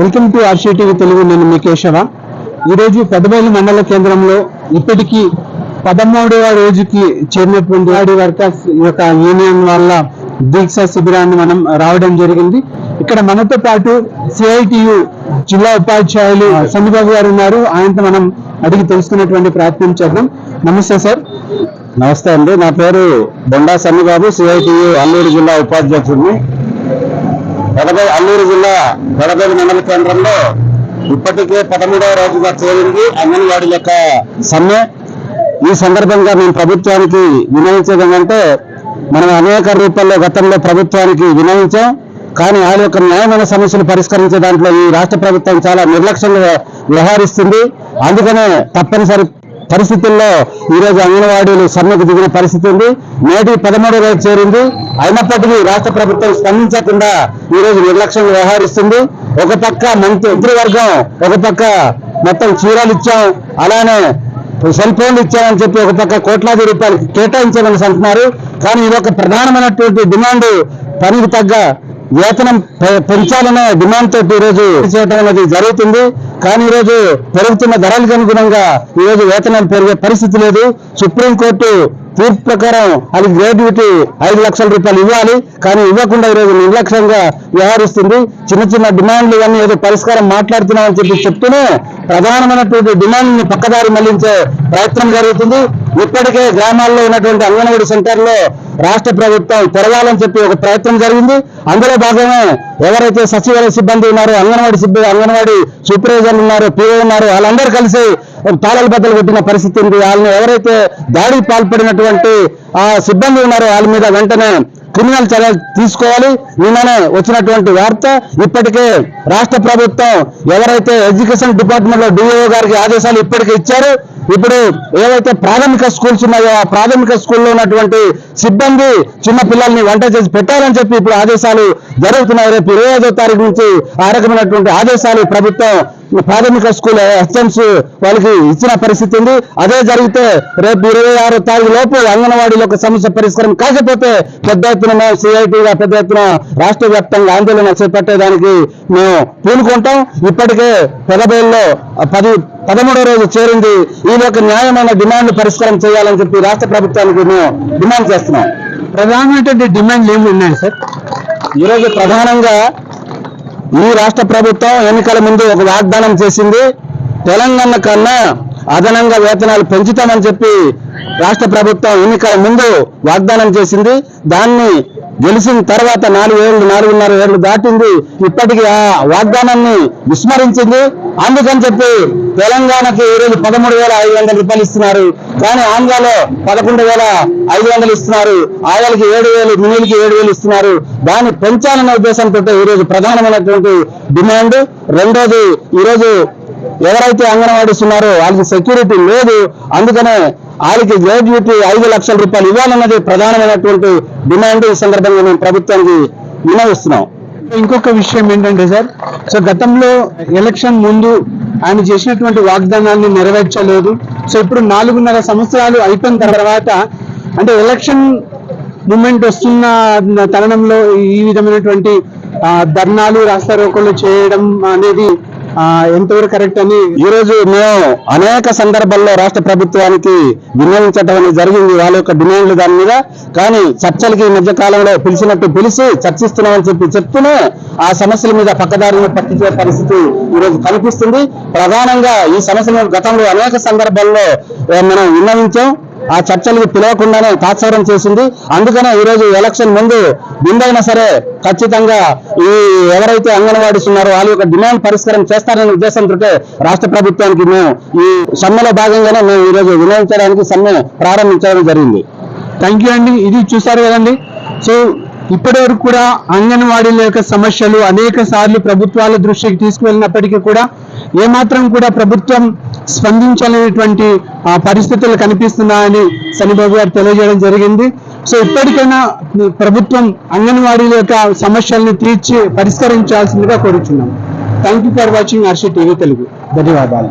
Welcome to RCTV Telugu నేను మీ కేశవ. ఈరోజు పెద్దబయలు మండల కేంద్రంలో ఇప్పటికీ పదమూడవ రోజుకి చేరినటువంటి ఆడి వర్కర్స్ ఈ యొక్క యూనియన్ వాళ్ళ దీక్ష శిబిరాన్ని మనం రావడం జరిగింది. ఇక్కడ మనతో పాటు సిఐటియు జిల్లా ఉపాధ్యాయులు సన్నిబాబు గారు ఉన్నారు. ఆయనతో మనం అడిగి తెలుసుకునేటువంటి ప్రయత్నం చేద్దాం. నమస్తే సార్. నమస్తే అండి. నా పేరు బొండా సన్నిబాబు సిఐటియు అల్లూరు జిల్లా ఉపాధ్యక్షుడిని. పెదబై అల్లూరు జిల్లా పెదబైలు మండల కేంద్రంలో ఇప్పటికే పదమూడవ రోజుగా చేరింది అంగన్వాడీ యొక్క సమ్మె. ఈ సందర్భంగా మేము ప్రభుత్వానికి వినయించేది మనం అనేక రూపాల్లో గతంలో ప్రభుత్వానికి వినయించాం. కానీ ఆ యొక్క న్యాయమైన సమస్యలు పరిష్కరించే దాంట్లో ఈ రాష్ట్ర ప్రభుత్వం చాలా నిర్లక్ష్యంగా వ్యవహరిస్తుంది. అందుకనే తప్పనిసరి పరిస్థితుల్లో ఈ రోజు అంగన్వాడీలు సమ్మెకు దిగిన పరిస్థితి ఉంది. నేటి పదమూడో రోజు చేరింది. అయినప్పటికీ రాష్ట్ర ప్రభుత్వం స్పందించకుండా ఈ రోజు నిర్లక్ష్యంగా వ్యవహరిస్తుంది. ఒక పక్క మంత్రివర్గం ఒక పక్క మొత్తం చీరలు ఇచ్చాం. అలానే సెల్ ఫోన్లు ఇచ్చామని చెప్పి ఒక పక్క కోట్లాది రూపాయలు కేటాయించామని అంటున్నారు. కానీ ఇది ఒక ప్రధానమైనటువంటి డిమాండ్. పనికి తగ్గ వేతనం పె- పెంచాలనే డిమాండ్ తోటి ఈరోజు చేయడం అనేది జరుగుతుంది. కానీ ఈరోజు పెరుగుతున్న ధరలకు అనుగుణంగా ఈరోజు వేతనాలు పెరిగే పరిస్థితి లేదు. సుప్రీంకోర్టు తీర్పు ప్రకారం అది గ్రాడ్యుటీ ఐదు లక్షల రూపాయలు ఇవ్వాలి. కానీ ఇవ్వకుండా ఈరోజు నిర్లక్ష్యంగా వ్యవహరిస్తుంది. చిన్న చిన్న డిమాండ్లు ఇవన్నీ ఏదో పరిష్కారం మాట్లాడుతున్నామని చెప్పి చెప్తూనే ప్రధానమైనటువంటి డిమాండ్ని పక్కదారి మళ్ళించే ప్రయత్నం జరుగుతుంది. ఇప్పటికే గ్రామాల్లో ఉన్నటువంటి అంగన్వాడీ సెంటర్లో రాష్ట్ర ప్రభుత్వం తెరవాలని చెప్పి ఒక ప్రయత్నం జరిగింది. అందులో భాగమే ఎవరైతే సచివాలయ సిబ్బంది ఉన్నారో అంగన్వాడీ సిబ్బంది అంగన్వాడీ సూపర్వైజర్లు ఉన్నారో పిఓ ఉన్నారో వాళ్ళందరూ కలిసి తాళాలు బద్దలు కొట్టిన పరిస్థితి ఉంది. వాళ్ళని ఎవరైతే దాడికి పాల్పడినటువంటి ఆ సిబ్బంది ఉన్నారో వాళ్ళ మీద వెంటనే క్రిమినల్ చర్యలు తీసుకోవాలి. నిన్ననే వచ్చినటువంటి వార్త ఇప్పటికే రాష్ట్ర ప్రభుత్వం ఎవరైతే ఎడ్యుకేషన్ డిపార్ట్మెంట్లో డిఓ గారికి ఆదేశాలు ఇప్పటికే ఇచ్చారు ఇప్పుడు ఏవైతే ప్రాథమిక స్కూల్స్ ఉన్నాయో ఆ ప్రాథమిక స్కూల్లో ఉన్నటువంటి సిబ్బంది చిన్న పిల్లల్ని వంట చేసి పెట్టాలని చెప్పి ఇప్పుడు ఆదేశాలు జరుగుతున్నాయి. రేపు ఇరవై ఐదో తారీఖు నుంచి ఆ రకమైనటువంటి ఆదేశాలు ప్రభుత్వం ప్రాథమిక స్కూల్ హెచ్ఎంస్ వాళ్ళకి ఇచ్చిన పరిస్థితి ఉంది. అదే జరిగితే రేపు ఇరవై ఆరో తారీఖు లోపు అంగన్వాడీలో ఒక సమస్య పరిష్కారం కాకపోతే పెద్ద ఎత్తున మేము సిఐటిగా పెద్ద ఎత్తున రాష్ట్ర వ్యాప్తంగా ఆందోళన చేపట్టేదానికి మేము పూనుకుంటాం. ఇప్పటికే పెదబేల్లో పది పదమూడో రోజు చేరింది. ఈ యొక్క న్యాయమైన డిమాండ్ పరిష్కారం చేయాలని చెప్పి రాష్ట్ర ప్రభుత్వానికి మేము డిమాండ్ చేస్తున్నాం. ప్రధానమైనటువంటి డిమాండ్లు ఏమి ఉన్నాయి సార్? ఈరోజు ప్రధానంగా ఈ రాష్ట్ర ప్రభుత్వం ఎన్నికల ముందు ఒక వాగ్దానం చేసింది తెలంగాణ కన్నా అదనంగా వేతనాలు పెంచుతామని చెప్పి రాష్ట్ర ప్రభుత్వం ఎన్నికల ముందు వాగ్దానం చేసింది. దాన్ని గెలిచిన తర్వాత నాలుగు ఏళ్ళు నాలుగున్నర ఏళ్ళు దాటింది. ఇప్పటికీ ఆ వాగ్దానాన్ని విస్మరించింది. అందుకని చెప్పి తెలంగాణకి ఈరోజు పదమూడు వేల ఐదు వందల రూపాయలు ఇస్తున్నారు. కానీ ఆంధ్రాలో పదకొండు వేల ఐదు వందలు ఇస్తున్నారు. ఆయాలకి ఏడు వేలు మినీలకి ఏడు వేలు ఇస్తున్నారు. దాన్ని పెంచాలనే ఉద్దేశంతో ఈరోజు ప్రధానమైనటువంటి డిమాండ్. రెండోది ఈరోజు ఎవరైతే అంగన్వాడీస్ ఉన్నారో వాళ్ళకి సెక్యూరిటీ లేదు. అందుకనే వాళ్ళకి డ్యూటీ ఐదు లక్షల రూపాయలు ఇవ్వాలన్నది ప్రధానమైనటువంటి డిమాండ్. ఈ సందర్భంగా మేము ప్రభుత్వానికి వినవిస్తున్నాం ఇంకొక విషయం ఏంటంటే సార్ సో గతంలో ఎలక్షన్ ముందు ఆయన చేసినటువంటి వాగ్దానాన్ని నెరవేర్చలేదు. సో ఇప్పుడు నాలుగున్నర సంవత్సరాలు అయిపోయిన తర్వాత అంటే ఎలక్షన్ మూమెంట్ వస్తున్న తరుణంలో ఈ విధమైనటువంటి ధర్నాలు రాస్తారోకలు చేయడం అనేది ఎంతవరకు కరెక్ట్ అని? ఈ రోజు మేము అనేక సందర్భాల్లో రాష్ట్ర ప్రభుత్వానికి వినియోగించడం అనేది జరిగింది. వాళ్ళ యొక్క డిమాండ్లు దాని మీద. కానీ చర్చలకి ఈ మధ్య కాలంలో పిలిచినట్టు పిలిచి చర్చిస్తున్నామని చెప్పి చెప్తూనే ఆ సమస్యల మీద పక్కదారిని పట్టించే పరిస్థితి ఈ రోజు కనిపిస్తుంది. ప్రధానంగా ఈ సమస్యలను గతంలో అనేక సందర్భాల్లో మనం విన్నవించాం. ఆ చర్చలకు పిలవకుండానే తాత్సారం చేసింది. అందుకనే ఈరోజు ఎలక్షన్ ముందు బిందైనా సరే ఖచ్చితంగా ఈ ఎవరైతే అంగన్వాడీస్ ఉన్నారో వాళ్ళ యొక్క డిమాండ్ పరిష్కారం చేస్తారనే ఉద్దేశంతో రాష్ట్ర ప్రభుత్వానికి మేము ఈ సమ్మెలో భాగంగానే మేము ఈరోజు వినియోగించడానికి సమ్మె ప్రారంభించడం జరిగింది. థ్యాంక్ యూ అండి. ఇది చూశారు కదండి. సో ఇప్పటి వరకు కూడా అంగన్వాడీల యొక్క సమస్యలు అనేక సార్లు ప్రభుత్వాల దృష్టికి తీసుకువెళ్ళినప్పటికీ కూడా ఏమాత్రం కూడా ప్రభుత్వం స్పందించలేనటువంటి పరిస్థితులు కనిపిస్తున్నాయని శనిబాబు గారు తెలియజేయడం జరిగింది. సో ఇప్పటికైనా ప్రభుత్వం అంగన్వాడీల యొక్క సమస్యలను తీర్చి పరిష్కరించాల్సిందిగా కోరుచున్నాం. Thank you for watching Harshi TV Telugu ధన్యవాదాలు.